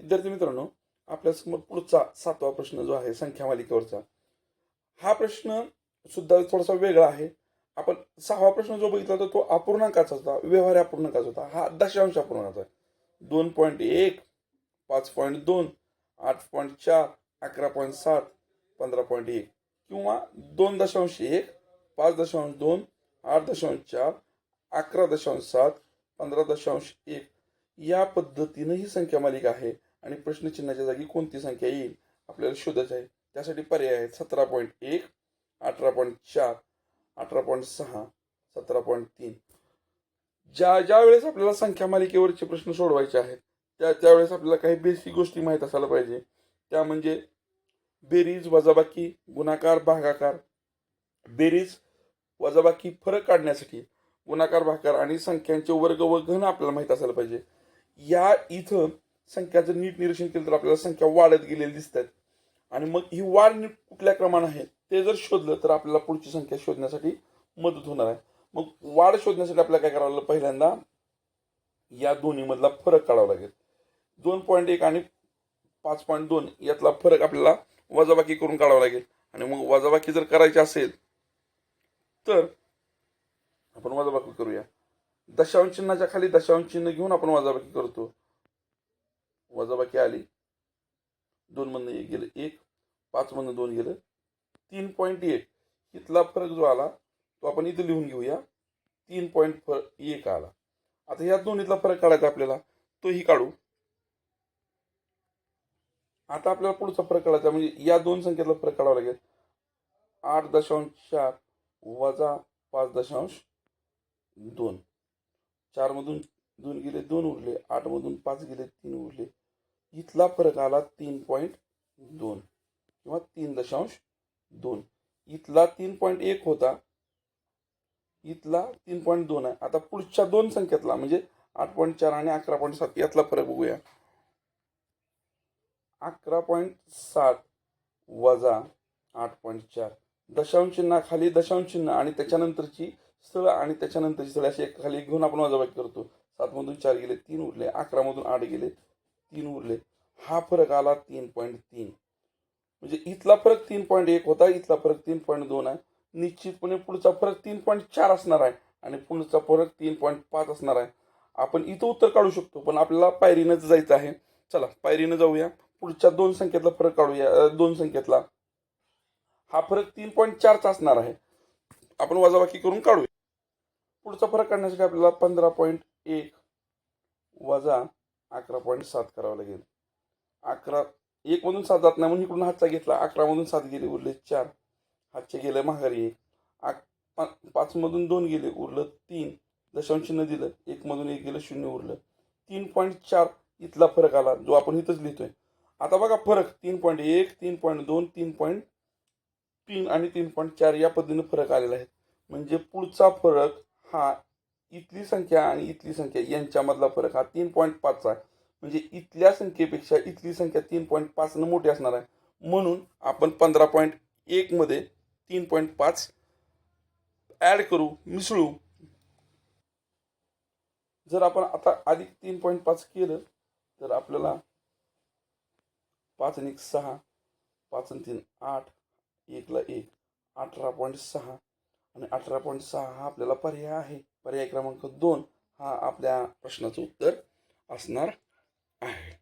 विद्यार्थी मित्रांनो आपल्यासमोर पुढचा सातवा प्रश्न जो आहे संख्या मालिकेवरचा. हा प्रश्न सुद्धा थोडासा वेगळा आहे. आपण सहावा प्रश्न जो बघितला होता तो अपूर्णांकाचा होता व्यवहार अपूर्णांकाचा होता. हा दशांश अपूर्णांकाचा आहे. दोन पॉईंट एक पाच पॉईंट दोन आठ पॉईंट चार अकरा पॉईंट सात पंधरा पॉईंट एक. किंवा दोन दशांश एक पाच दशांश दोन आठ दशांश चार अकरा दशांश सात पंधरा दशांश एक. या पद्धतीनं ही संख्या मालिका आहे. आणि प्रश्नचिन्हाच्या जागी कोणती संख्या येईल? आपल्याला शोधायचं आहे. त्यासाठी पर्याय आहेत. सतरा पॉईंट एक अठरा पॉईंट चार अठरा पॉईंट सहा सतरा पॉईंट तीन. ज्या ज्या वेळेस आपल्याला संख्या मालिकेवरचे प्रश्न सोडवायचे आहेत त्या त्यावेळेस आपल्याला काही बेसिक गोष्टी माहीत असायला पाहिजे. त्या म्हणजे बेरीज वजाबाकी गुणाकार भागाकार. बेरीज वजाबाकी फरक काढण्यासाठी गुणाकार भागाकार आणि संख्यांचे वर्ग व घन आपल्याला माहीत असायला पाहिजे. या इथं संख्याचं नीट निरीक्षण केलं तर आपल्याला संख्या वाढत गेलेली दिसतात. आणि मग ही वाढ नीट कुठल्या क्रमानं आहे ते जर शोधलं तर आपल्याला पुढची संख्या शोधण्यासाठी मदत होणार आहे. मग वाढ शोधण्यासाठी आपल्याला काय करावं लागलं? पहिल्यांदा या दोन्हीमधला फरक काढावा लागेल. दोन पॉईंट एक आणि पाच पॉईंट दोन यातला फरक आपल्याला वजाबाकी करून काढावा लागेल. आणि मग वजाबाकी जर करायची असेल तर आपण वजाबाकी करूया. दशांश चिन्हाच्या खाली दशांश चिन्ह घेऊन आपण वजाबाकी करतो. वजाबाकी आली. दोन मधनं एक गेलं एक. पाच मधनं दोन गेलं तीन पॉईंट एक. इथला फरक जो आला तो आपण इथं लिहून घेऊया. तीन पॉईंट फर एक आला. आता या दोन्हीतला फरक काढायचा आपल्याला तोही काढू. आता आपल्याला पुढचा फरक काढायचा म्हणजे या दोन संख्येतला फरक काढावा लागेल. आठ दशांश चार वजा पाच दशांश दोन. चारमधून दोन गेले दोन उरले. आठमधून पाच गेले तीन उरले. इथला फरक आला तीन पॉईंट दोन किंवा तीन दशांश दोन. इथला तीन पॉईंट एक होता इथला तीन पॉईंट दोन आहे. आता पुढच्या दोन संख्येतला म्हणजे आठ पॉईंट चार आणि अकरा पॉईंट सात यातला फरक बघूया. अकरा पॉईंट सात वजा आठ पॉईंट चार. दशांश चिन्हाखाली दशांश चिन्ह आणि त्याच्यानंतरची स्थळ आणि त्याच्यानंतरची स्थळ अशी एक खाली घेऊन आपण वजाबाकी करतो. सातमधून चार गेले तीन उरले अकरामधून आठ गेले तीन उरले. हा फरक आला तीन पॉईंट तीन. म्हणजे इथला फरक तीन पॉईंट एक होता इथला फरक तीन पॉईंट दोन आहे. निश्चितपणे पुढचा फरक तीन पॉईंट चार असणार आहे आणि पुढचा फरक तीन पॉईंट पाच असणार आहे. आपण इथं उत्तर काढू शकतो पण आपल्याला पायरीनंच जायचं आहे. चला पायरीनं जाऊया. पुढच्या दोन संख्येतला फरक काढूया दोन संख्येतला. हा फरक तीन पॉईंट चारचा असणार आहे. आपण वजाबाकी करून काढूया. पुढचा फरक काढण्यासाठी आपल्याला पंधरा पॉईंट एक वजा अकरा पॉईंट सात करावं लागेल. अकरा एकमधून सात जात नाही म्हणून इकडून हातचा घेतला. अकरामधून सात गेले उरले चार. हातचे गेले माघारी एक. आक- पा- पाचमधून दोन गेले उरलं तीन. दशांश न दिलं एकमधून एक गेलं शून्य उरलं. तीन पॉईंट चार इथला फरक आला जो आपण इथंच लिहितोय. आता बघा फरक तीन पॉईंट एक तीन पॉईंट दोन तीन पॉईंट तीन आणि तीन पॉईंट चार या पद्धतीनं फरक आलेला आहे. म्हणजे पुढचा फरक हा इथली संख्या आणि इथली संख्या यांच्यामधला फरक हा तीन पॉईंट पाचचा आहे. म्हणजे इथल्या संख्येपेक्षा इथली संख्या तीन पॉईंट पाचनं मोठी असणार आहे. म्हणून आपण पंधरा पॉईंट एकमध्ये तीन पॉईंट पाच ॲड करू मिसळू. जर आपण आता अधिक तीन पॉईंट पाच केलं तर आपल्याला पाच आणि एक सहा पाच आणि तीन आठ एकला एक अठरा पॉईंट सहा. आणि अठरा पॉईंट सहा हा आपल्याला पर्याय आहे. पर्याय क्रमांक दोन हा आपल्या प्रश्नाचं उत्तर असणार आहे.